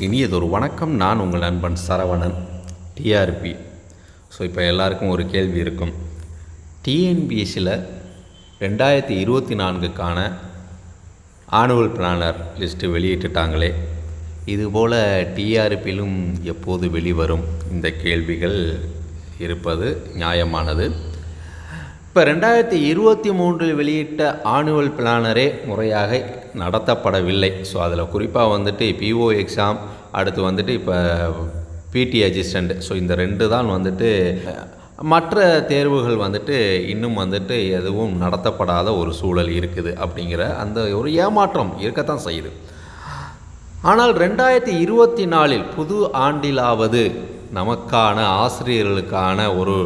இனியதொரு வணக்கம். நான் உங்கள் நண்பன் சரவணன் டிஆர்பி ஸோ இப்போ எல்லாருக்கும் ஒரு கேள்வி இருக்கும். டிஎன்பிஎஸ்சியில் ரெண்டாயிரத்தி இருபத்தி நான்குக்கான ஆனுவல் பிளானர் லிஸ்ட்டு வெளியிட்டுட்டாங்களே. இதுபோல் டிஆர்பியிலும் எப்போது வெளிவரும்? இந்த கேள்விகள் இருப்பது நியாயமானது. இப்போ ரெண்டாயிரத்தி இருபத்தி மூன்றில் வெளியிட்ட ஆனுவல் பிளானரே முறையாக நடத்தப்படவில்லை. ஸோ அதில் குறிப்பாக வந்துட்டு பிஓ எக்ஸாம் அடுத்து வந்துட்டு இப்போ பிடி அசிஸ்டண்ட் ஸோ இந்த ரெண்டு தான் வந்துட்டு மற்ற தேர்வுகள் வந்துட்டு இன்னும் வந்துட்டு எதுவும் நடத்தப்படாத ஒரு சூழல் இருக்குது அப்படிங்கிற அந்த ஒரு ஏமாற்றம் இருக்கத்தான் செய்யுது. ஆனால் ரெண்டாயிரத்தி இருபத்தி நாலில் புது ஆண்டிலாவது நமக்கான ஆசிரியர்களுக்கான ஒரு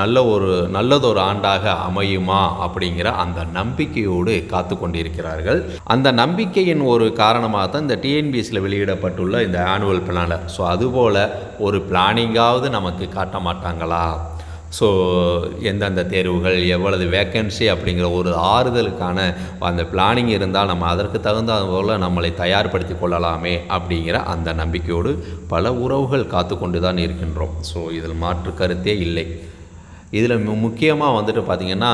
நல்ல ஒரு நல்லதொரு ஆண்டாக அமையுமா அப்படிங்கிற அந்த நம்பிக்கையோடு காத்து கொண்டிருக்கிறார்கள். அந்த நம்பிக்கையின் ஒரு காரணமாக தான் இந்த டிஎன்பிஎஸ்சியில் வெளியிடப்பட்டுள்ள இந்த ஆனுவல் பிளானர் ஸோ அதுபோல் ஒரு பிளானிங்காவது நமக்கு காட்ட மாட்டாங்களா? ஸோ எந்தெந்த தேர்வுகள் எவ்வளவு வேக்கன்சி அப்படிங்கிற ஒரு ஆறுதலுக்கான அந்த பிளானிங் இருந்தால் நம்ம அதற்கு தகுந்த போல் நம்மளை தயார்படுத்தி கொள்ளலாமே அப்படிங்கிற அந்த நம்பிக்கையோடு பல உறவுகள் காத்து கொண்டு தான் இருக்கின்றோம். ஸோ இதில் மாற்று கருத்தே இல்லை. இதில் முக்கியமாக வந்துட்டு பார்த்திங்கன்னா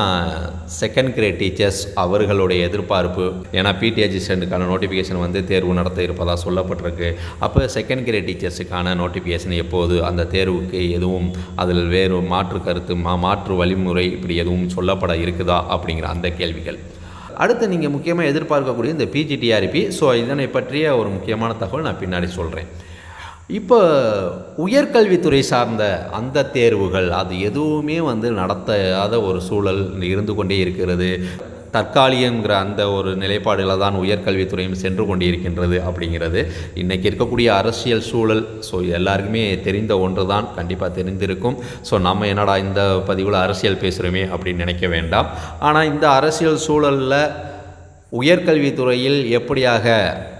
செகண்ட் கிரேட் டீச்சர்ஸ் அவர்களுடைய எதிர்பார்ப்பு. ஏன்னா பிடி அசிஸ்டண்ட்டுக்கான நோட்டிஃபிகேஷன் வந்து தேர்வு நடத்த இருப்பதாக சொல்லப்பட்டிருக்கு. அப்போ செகண்ட் கிரேட் டீச்சர்ஸுக்கான நோட்டிஃபிகேஷன் எப்போது? அந்த தேர்வுக்கு எதுவும் அதில் வேறு மாற்று கருத்து மா மாற்று வழிமுறை இப்படி எதுவும் சொல்லப்பட இருக்குதா? அப்படிங்கிற அந்த கேள்விகள். அடுத்து நீங்கள் முக்கியமாக எதிர்பார்க்கக்கூடிய இந்த பிஜிடிஆர்பி ஸோ இதனை பற்றிய ஒரு முக்கியமான தகவல் நான் பின்னாடி சொல்கிறேன் இப்போ உயர்கல்வித்துறை சார்ந்த அந்த தேர்வுகள் அது எதுவுமே வந்து நடத்தாத ஒரு சூழல் இருந்து கொண்டே இருக்கிறது. தற்காலிகங்கிற அந்த ஒரு நிலைப்பாடில் தான் உயர்கல்வித்துறையும் சென்று கொண்டிருக்கின்றது அப்படிங்கிறது. இன்றைக்கி இருக்கக்கூடிய அரசியல் சூழல் ஸோ எல்லாருக்குமே தெரிந்த ஒன்று தான் கண்டிப்பாக தெரிந்திருக்கும். ஸோ நம்ம என்னடா இந்த பதிவில் அரசியல் பேசுகிறோமே அப்படின்னு நினைக்க வேண்டாம். ஆனால் இந்த அரசியல் சூழலில் உயர்கல்வித்துறையில் எப்படியாக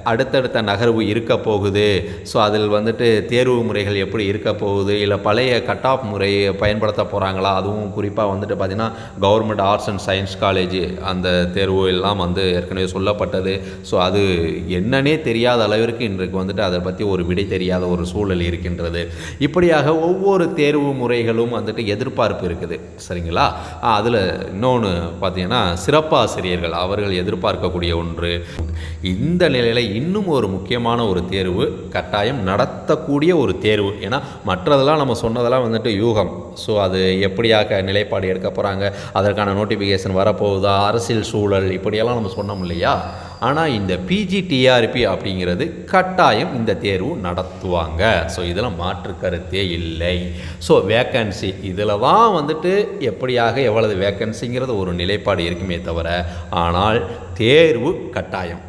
அடுத்தடுத்த நகர்வு இருக்க போகுது? ஸோ அதில் வந்துட்டு தேர்வு முறைகள் எப்படி இருக்க போகுது? இல்லை பழைய கட் ஆஃப் முறையை பயன்படுத்த போகிறாங்களா அதுவும் குறிப்பாக வந்துட்டு பார்த்திங்கன்னா government arts and science college அந்த தேர்வு எல்லாம் வந்து ஏற்கனவே சொல்லப்பட்டது. ஸோ அது என்னன்னே தெரியாத அளவிற்கு இன்றைக்கு வந்துட்டு அதை பற்றி ஒரு விடை தெரியாத ஒரு சூழல் இருக்கின்றது. இப்படியாக ஒவ்வொரு தேர்வு முறைகளும் வந்துட்டு எதிர்பார்ப்பு இருக்குது. சரிங்களா? அதில் இன்னொன்று பார்த்தீங்கன்னா சிறப்பாசிரியர்கள் அவர்கள் இருக்கக்கூடிய ஒன்று. இந்த நிலையில் இன்னும் ஒரு முக்கியமான ஒரு தேர்வு கட்டாயம் நடத்தக்கூடிய ஒரு தேர்வு. ஏன்னா மற்றதெல்லாம் நம்ம சொன்னதெல்லாம் வந்துட்டு யூகம். ஸோ அது எப்படியாக நிலைப்பாடு எடுக்க போகிறாங்க அதற்கான நோட்டிஃபிகேஷன் வரப்போகுதா அரசியல் சூழல் இப்படியெல்லாம் நம்ம சொன்னோம் இல்லையா? ஆனால் இந்த பிஜிடிஆர்பி அப்படிங்கிறது கட்டாயம் இந்த தேர்வு நடத்துவாங்க. ஸோ இதில் மாற்று கருத்தே இல்லை. ஸோ வேக்கன்சி இதில் தான் வந்துட்டு எப்படியாக எவ்வளவு வேக்கன்சிங்கிறது ஒரு நிலைப்பாடு இருக்குமே தவிர ஆனால் தேர்வு கட்டாயம்.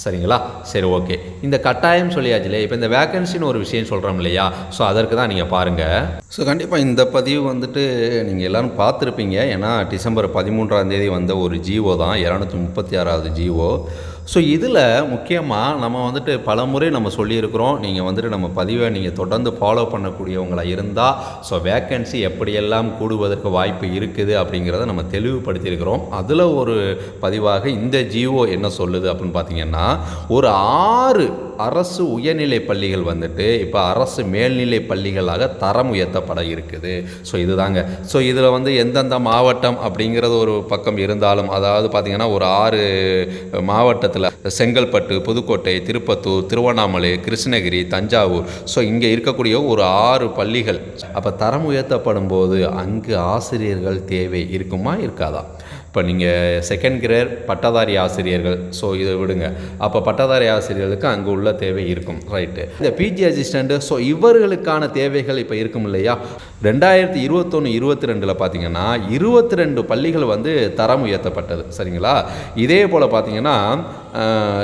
சரிங்களா? சரி ஓகே இந்த கட்டாயம் சொல்லியாச்சுலே. இப்போ இந்த வேக்கன்சின்னு ஒரு விஷயம் சொல்கிறோம் இல்லையா? ஸோ அதற்கு தான் நீங்கள் பாருங்கள் ஸோ கண்டிப்பாக இந்த பதிவு வந்துட்டு நீங்கள் எல்லோரும் பார்த்துருப்பீங்க. ஏன்னா டிசம்பர் பதிமூன்றாம் தேதி வந்த ஒரு ஜிஓ தான். இரநூத்தி முப்பத்தி ஆறாவது ஜிஓ ஸோ இதில் முக்கியமாக நம்ம வந்துட்டு பல முறை நம்ம சொல்லியிருக்கிறோம். நீங்கள் வந்துட்டு நம்ம பதிவை நீங்கள் தொடர்ந்து ஃபாலோ பண்ணக்கூடியவங்களாக இருந்தால் ஸோ வேக்கன்சி எப்படியெல்லாம் கூடுவதற்கு வாய்ப்பு இருக்குது அப்படிங்கிறத நம்ம தெளிவுபடுத்தியிருக்கிறோம். அதில் ஒரு பதிவாக இந்த ஜிஓ என்ன சொல்லுது அப்படின்னு பார்த்தீங்கன்னா ஒரு ஆறு அரசு உயர்நிலை பள்ளிகள் வந்துட்டு இப்போ அரசு மேல்நிலை பள்ளிகளாக தரம் உயர்த்தப்பட இருக்குது. ஸோ இதுதாங்க. ஸோ இதில் வந்து எந்தெந்த மாவட்டம் அப்படிங்கிறது ஒரு பக்கம் இருந்தாலும் அதாவது பார்த்திங்கன்னா ஒரு ஆறு மாவட்டத்தில் செங்கல்பட்டு புதுக்கோட்டை திருப்பத்தூர் திருவண்ணாமலை கிருஷ்ணகிரி தஞ்சாவூர். ஸோ இங்கே இருக்கக்கூடிய ஒரு ஆறு பள்ளிகள். அப்போ தரம் உயர்த்தப்படும் போது அங்கு ஆசிரியர்கள் தேவை இருக்குமா இருக்காதா? இப்போ நீங்கள் செகண்ட் கிரேட் பட்டதாரி ஆசிரியர்கள் ஸோ இதை விடுங்க. அப்போ பட்டதாரி ஆசிரியர்களுக்கு அங்கே உள்ள தேவை இருக்கும் ரைட்டு இந்த பிஜி அசிஸ்டண்ட்டு ஸோ இவர்களுக்கான தேவைகள் இப்போ இருக்கும் இல்லையா? ரெண்டாயிரத்தி இருபத்தொன்று இருபத்தி ரெண்டில் பார்த்தீங்கன்னா இருபத்தி ரெண்டு பள்ளிகள் வந்து தரம் உயர்த்தப்பட்டது சரிங்களா? இதே போல் பார்த்தீங்கன்னா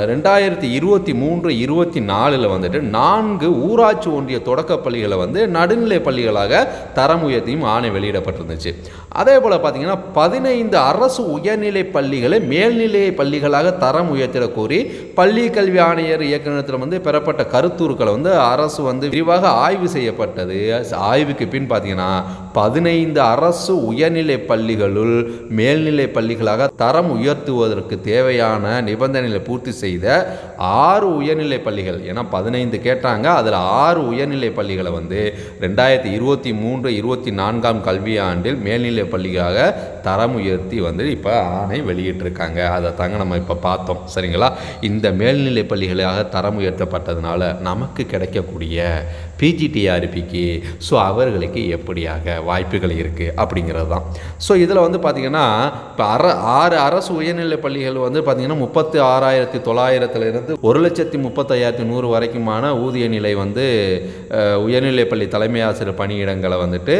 ரெண்டாயிரத்தி இருபத்தி மூன்று இருபத்தி நாலில் வந்துட்டு நான்கு ஊராட்சி ஒன்றிய தொடக்க பள்ளிகளை வந்து நடுநிலை பள்ளிகளாக தரம் உயர்த்தியும் ஆணை வெளியிடப்பட்டிருந்துச்சு. அதே போல் பார்த்தீங்கன்னா பதினைந்து அரசு உயர்நிலை பள்ளிகளை மேல்நிலை பள்ளிகளாக தரம் உயர்த்திட கோரி பள்ளி கல்வி ஆணையர் இயக்குநரத்தில் வந்து பெறப்பட்ட கருத்துருக்களை வந்து அரசு வந்து விரிவாக ஆய்வு செய்யப்பட்டது. ஆய்வுக்கு பின் பார்த்தீங்கன்னா பதினைந்து அரசு உயர்நிலை பள்ளிகளுள் மேல்நிலை பள்ளிகளாக தரம் உயர்த்துவதற்கு தேவையான நிபந்தனைகளை பூர்த்தி செய்த ஆறு உயர்நிலை பள்ளிகள். ஏன்னா பதினைந்து கேட்டாங்க. அதில் ஆறு உயர்நிலை பள்ளிகளை வந்து ரெண்டாயிரத்தி இருபத்தி மூன்று இருபத்தி நான்காம் கல்வியாண்டில் மேல்நிலை பள்ளிக்காக தரம் உயர்த்தி வந்து இப்போ ஆணை வெளியிட்டிருக்காங்க. அதை தாங்க நம்ம இப்போ பார்த்தோம். சரிங்களா? இந்த மேல்நிலை பள்ளிகளாக தரம் உயர்த்தப்பட்டதுனால நமக்கு கிடைக்கக்கூடிய பிஜிடிஆர்பிக்கு ஸோ அவர்களுக்கு எப்படியாக வாய்ப்புகள் இருக்குது அப்படிங்கிறது தான். ஸோ இதில் வந்து பார்த்திங்கன்னா இப்போ அர ஆறு அரசு உயர்நிலை பள்ளிகள் வந்து பார்த்திங்கன்னா முப்பத்தி ஆறாயிரத்தி தொள்ளாயிரத்துலேருந்து ஒரு லட்சத்தி முப்பத்தையாயிரத்தி நூறு வரைக்குமான ஊதிய நிலை வந்து உயர்நிலை பள்ளி தலைமை ஆசிரியர் பணியிடங்களை வந்துட்டு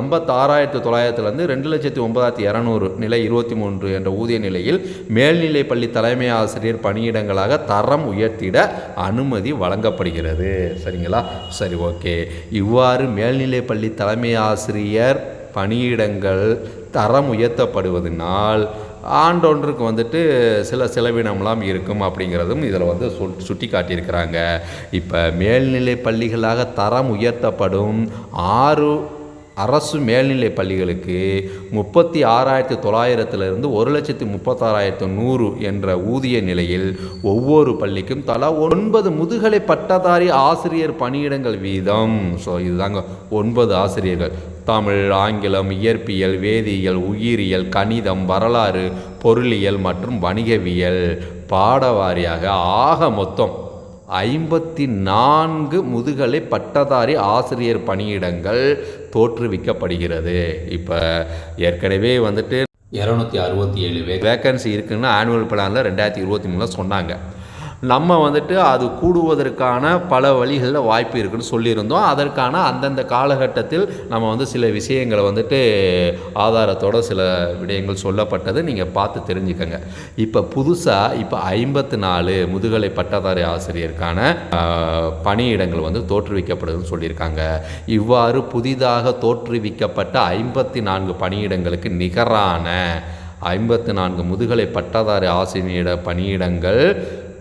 ஐம்பத்தாறாயிரத்தி தொள்ளாயிரத்துலேருந்து ரெண்டு லட்சத்தி ஒன்பதாயிரத்தி இரநூறு நிலை இருபத்தி மூன்று என்ற ஊதிய நிலையில் மேல்நிலை பள்ளி தலைமை ஆசிரியர் பணியிடங்களாக தரம் உயர்த்திட அனுமதி வழங்கப்படுகிறது. சரிங்களா? சரி ஓகே. இவ்வாறு மேல்நிலை பள்ளி தலைமை ஆசிரியர் பணியிடங்கள் தரம் உயர்த்தப்படுவதனால் ஆண்டொன்றுக்கு வந்துட்டு சில செலவினம்லாம் இருக்கும் அப்படிங்கிறதும் இதில் வந்து சொல் சுட்டி காட்டியிருக்கிறாங்க. இப்போ மேல்நிலை பள்ளிகளாக தரம் உயர்த்தப்படும் ஆறு அரசு மேல்நிலை பள்ளிகளுக்கு முப்பத்தி ஆறாயிரத்தி தொள்ளாயிரத்திலிருந்து ஒரு லட்சத்தி முப்பத்தாறாயிரத்து நூறு என்ற ஊதிய நிலையில் ஒவ்வொரு பள்ளிக்கும் தலா ஒன்பது முதுகலை பட்டதாரி ஆசிரியர் பணியிடங்கள் வீதம். ஸோ இதுதாங்க ஒன்பது ஆசிரியர்கள். தமிழ் ஆங்கிலம் இயற்பியல் வேதியியல் உயிரியல் கணிதம் வரலாறு பொருளியல் மற்றும் வணிகவியல். பாடவாரியாக ஆக மொத்தம் ஐம்பத்தி நான்கு முதுகலை பட்டதாரி ஆசிரியர் பணியிடங்கள் தோற்றுவிக்கப்படுகிறது. இப்போ ஏற்கனவே வந்துட்டு இரநூத்தி அறுபத்தி ஏழு வேக்கன்சி இருக்குன்னு ஆனுவல் பிளானில் ரெண்டாயிரத்தி இருபத்தி மூணில் சொன்னாங்க. நம்ம வந்துட்டு அது கூடுவதற்கான பல வழிகளில் வாய்ப்பு இருக்குன்னு சொல்லியிருந்தோம். அதற்கான அந்தந்த காலகட்டத்தில் நம்ம வந்து சில விஷயங்களை வந்துட்டு ஆதாரத்தோட சில விடயங்கள் சொல்லப்பட்டது நீங்கள் பார்த்து தெரிஞ்சுக்கங்க. இப்போ புதுசாக இப்போ ஐம்பத்து நாலு முதுகலை பட்டதாரி ஆசிரியருக்கான பணியிடங்கள் வந்து தோற்றுவிக்கப்படுதுன்னு சொல்லியிருக்காங்க. இவ்வாறு புதிதாக தோற்றுவிக்கப்பட்ட ஐம்பத்தி நான்கு பணியிடங்களுக்கு நிகரான ஐம்பத்து நான்கு முதுகலை பட்டதாரி ஆசிரியர் பணியிடங்கள்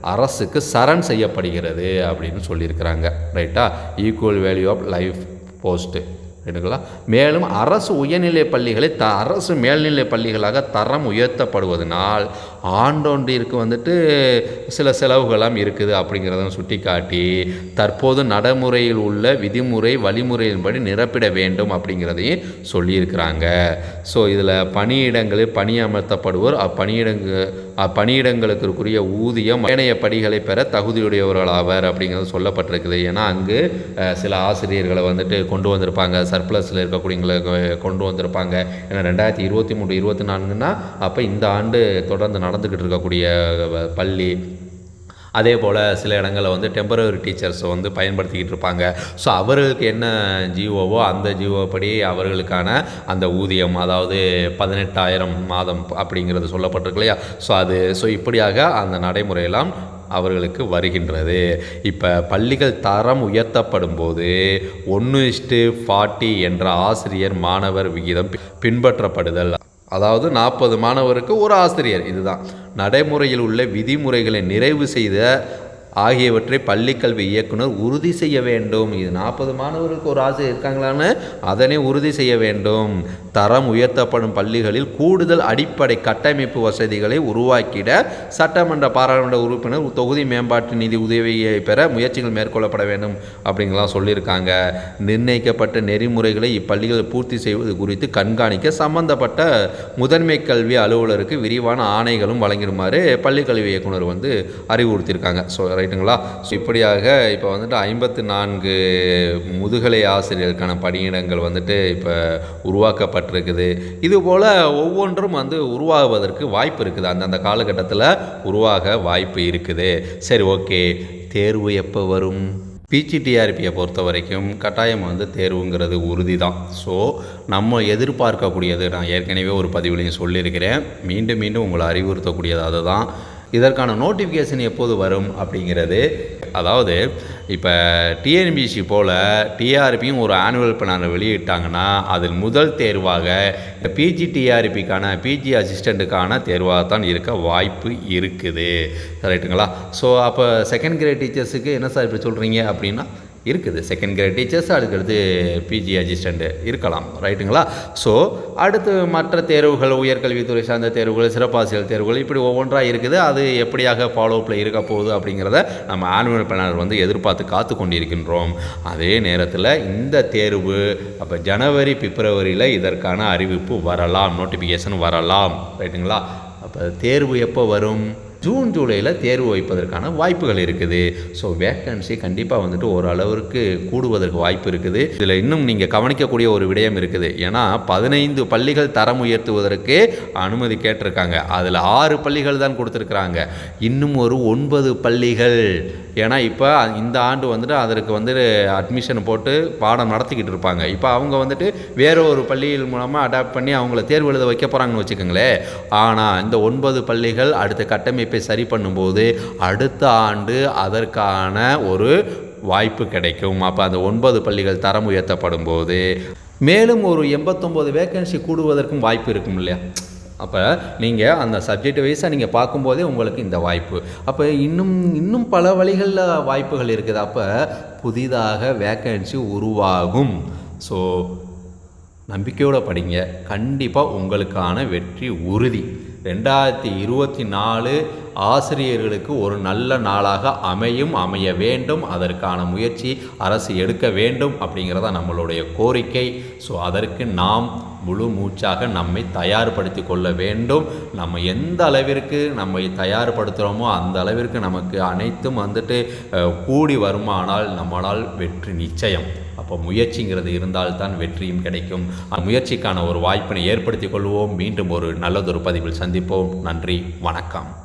அரசுக்கு சரண் செய்யப்படுகிறது அப்படின்னு சொல்லியிருக்கிறாங்க. ரைட்டா? Equal value of life post ரைட்டுங்களா? மேலும் அரசு உயர்நிலை பள்ளிகளை த அரசு மேல்நிலை பள்ளிகளாக தரம் உயர்த்தப்படுவதனால் ஆண்டொன்றிற்கு வந்துட்டு சில செலவுகளாம் இருக்குது அப்படிங்கிறத சுட்டி காட்டி தற்போது நடைமுறையில் உள்ள விதிமுறை வழிமுறையின்படி நிரப்பிட வேண்டும் அப்படிங்கிறதையும் சொல்லியிருக்கிறாங்க. ஸோ இதில் பணியிடங்களில் பணியமர்த்தப்படுவோர் அப்பணியிடங்கள் அப்பணியிடங்களுக்குரிய ஊதியம் ஏனைய படிகளை பெற தகுதியுடையவர்களாவர் அப்படிங்கிறது சொல்லப்பட்டிருக்குது. ஏன்னா அங்கு சில ஆசிரியர்களை வந்துட்டு கொண்டு வந்திருப்பாங்க. சர்ப்ளஸில் இருக்கக்கூடியவங்களை கொண்டு வந்திருப்பாங்க. ஏன்னா ரெண்டாயிரத்தி இருபத்தி மூணு இருபத்தி நான்குன்னா அப்போ இந்த ஆண்டு தொடர்ந்து நடந்துக்கிட்டு இருக்கக்கூடிய பள்ளி அதே போல் சில இடங்களில் வந்து டெம்பரரி டீச்சர்ஸை வந்து பயன்படுத்திக்கிட்டு இருப்பாங்க. ஸோ அவர்களுக்கு என்ன ஜிஓவோ அந்த ஜிஓ படி அவர்களுக்கான அந்த ஊதியம் அதாவது பதினெட்டாயிரம் மாதம் அப்படிங்கிறது சொல்லப்பட்டிருக்கு இல்லையா? ஸோ அது ஸோ இப்படியாக அந்த நடைமுறையெல்லாம் அவர்களுக்கு வருகின்றது. இப்போ பள்ளிகள் தரம் உயர்த்தப்படும் போது ஒன்று இஷ்டு ஃபார்ட்டி என்ற ஆசிரியர் மாணவர் விகிதம் பின்பற்றப்படுதல். அதாவது நாற்பது மாணவருக்கு ஒரு ஆசிரியர். இதுதான். நடைமுறையில் உள்ள விதிமுறைகளை நிறைவு செய்த ஆகியவற்றை பள்ளிக்கல்வி இயக்குனர் உறுதி செய்ய வேண்டும். இது நாற்பது மாணவர்களுக்கு ஒரு ஆசை இருக்காங்களான்னு? அதனை உறுதி செய்ய வேண்டும். தரம் உயர்த்தப்படும் பள்ளிகளில் கூடுதல் அடிப்படை கட்டமைப்பு வசதிகளை உருவாக்கிட சட்டமன்ற பாராளுமன்ற உறுப்பினர் தொகுதி மேம்பாட்டு நிதி உதவியை பெற முயற்சிகள் மேற்கொள்ளப்பட வேண்டும் அப்படிங்கலாம் சொல்லியிருக்காங்க. நிர்ணயிக்கப்பட்ட நெறிமுறைகளை இப்பள்ளிகள் பூர்த்தி செய்வது குறித்து கண்காணிக்க சம்பந்தப்பட்ட முதன்மை கல்வி அலுவலருக்கு விரிவான ஆணைகளும் வழங்கிடுமாறு பள்ளிக்கல்வி இயக்குனர் வந்து அறிவுறுத்தியிருக்காங்க. ஸோ ரைட்டுங்களா ஸோ இப்படியாக இப்போ வந்துட்டு ஐம்பத்து நான்கு முதுகலை ஆசிரியருக்கான பணியிடங்கள் வந்துட்டு இப்போ உருவாக்கப்பட்டிருக்குது. இது போல் ஒவ்வொன்றும் வந்து உருவாகுவதற்கு வாய்ப்பு இருக்குது. அந்தந்த காலகட்டத்தில் உருவாக வாய்ப்பு இருக்குது. சரி ஓகே. தேர்வு எப்போ வரும்? பிஜிடிஆர்பியை பொறுத்த வரைக்கும் கட்டாயம் வந்து தேர்வுங்கிறது உறுதி தான் ஸோ நம்ம எதிர்பார்க்கக்கூடியது நான் ஏற்கனவே ஒரு பதிவுலையும் சொல்லியிருக்கிறேன். மீண்டும் மீண்டும் உங்களை அறிவுறுத்தக்கூடியது அதுதான். இதற்கான நோட்டிஃபிகேஷன் எப்போது வரும் அப்படிங்கிறது. அதாவது இப்போ டிஎன்பிசி போல் டிஆர்பியும் ஒரு ஆனுவல் பிளானை வெளியிட்டாங்கன்னா அதில் முதல் தேர்வாக பிஜி டிஆர்பிக்கான பிஜி அசிஸ்டண்ட்டுக்கான தேர்வாக தான் இருக்க வாய்ப்பு இருக்குது. ரைட்டுங்களா ஸோ அப்போ செகண்ட் கிரேட் டீச்சர்ஸுக்கு என்ன சார் இப்படி சொல்கிறீங்க அப்படின்னா இருக்குது. செகண்ட் கிரேட் டீச்சர்ஸ் அடுக்கிறது பிஜி அசிஸ்டண்ட்டு இருக்கலாம். ரைட்டுங்களா ஸோ அடுத்து மற்ற தேர்வுகள் உயர்கல்வித்துறை சார்ந்த தேர்வுகள் சிறப்பாசிரியர் தேர்வுகள் இப்படி ஒவ்வொன்றாக இருக்குது. அது எப்படியாக ஃபாலோஅப்பில் இருக்க போகுது அப்படிங்கிறத நம்ம ஆனுவல் பிளானர் வந்து எதிர்பார்த்து காத்து கொண்டிருக்கின்றோம். அதே நேரத்தில் இந்த தேர்வு அப்போ ஜனவரி பிப்ரவரியில் இதற்கான அறிவிப்பு வரலாம் நோட்டிஃபிகேஷன் வரலாம். ரைட்டுங்களா அப்போ தேர்வு எப்போ வரும்? ஜூன் ஜூலையில் தேர்வு வைப்பதற்கான வாய்ப்புகள் இருக்குது. ஸோ வேக்கன்சி கண்டிப்பாக வந்துட்டு ஓரளவிற்கு கூடுவதற்கு வாய்ப்பு இருக்குது. இதில் இன்னும் நீங்கள் கவனிக்கக்கூடிய ஒரு விடயம் இருக்குது. ஏன்னா பதினைந்து பள்ளிகள் தரம் உயர்த்துவதற்கு அனுமதி கேட்டிருக்காங்க. அதில் ஆறு பள்ளிகள் தான் கொடுத்துருக்குறாங்க. இன்னும் ஒரு ஒன்பது பள்ளிகள் ஏன்னா இப்போ இந்த ஆண்டு வந்துட்டு அதற்கு வந்துட்டு அட்மிஷன் போட்டு பாடம் நடத்திக்கிட்டு இருப்பாங்க. இப்போ அவங்க வந்துட்டு வேற ஒரு பள்ளியில் மூலமாக அடாப்ட் பண்ணி அவங்கள தேர்வு எழுத வைக்க போகிறாங்கன்னு வச்சுக்கோங்களேன் ஆனால் இந்த ஒன்பது பள்ளிகள் அடுத்த கட்டமைப்பை சரி பண்ணும்போது அடுத்த ஆண்டு அதற்கான ஒரு வாய்ப்பு கிடைக்கும். அப்போ அந்த ஒன்பது பள்ளிகள் தரம் உயர்த்தப்படும் போது மேலும் ஒரு எண்பத்தொம்போது வேக்கன்சி கூடுவதற்கும் வாய்ப்பு இருக்கும் இல்லையா? அப்போ நீங்கள் அந்த சப்ஜெக்ட் வைஸாக நீங்கள் பார்க்கும்போதே உங்களுக்கு இந்த வாய்ப்பு. அப்போ இன்னும் இன்னும் பல வழிகளில் வாய்ப்புகள் இருக்குது. அப்போ புதிதாக வேக்கன்சி உருவாகும். ஸோ நம்பிக்கையோடு படிங்க. கண்டிப்பாக உங்களுக்கான வெற்றி உறுதி. ரெண்டாயிரத்தி இருபத்தி நாலு ஆசிரியர்களுக்கு ஒரு நல்ல நாளாக அமையும் அமைய வேண்டும். அதற்கான முயற்சி அரசு எடுக்க வேண்டும் அப்படிங்கிறதா நம்மளுடைய கோரிக்கை. ஸோ அதற்கு நாம் முழு மூச்சாக நம்மை தயார்படுத்தி கொள்ள வேண்டும். நம்ம எந்த அளவிற்கு நம்மை தயார்படுத்துகிறோமோ அந்த அளவிற்கு நமக்கு அனைத்தும் வந்துட்டு கூடி வருமானால் நம்மளால் வெற்றி நிச்சயம். அப்போ முயற்சிங்கிறது இருந்தால்தான் வெற்றியும் கிடைக்கும். அந்த முயற்சிக்கான ஒரு வாய்ப்பினை ஏற்படுத்திக் கொள்வோம். மீண்டும் ஒரு நல்லதொரு பதிவில் சந்திப்போம். நன்றி. வணக்கம்.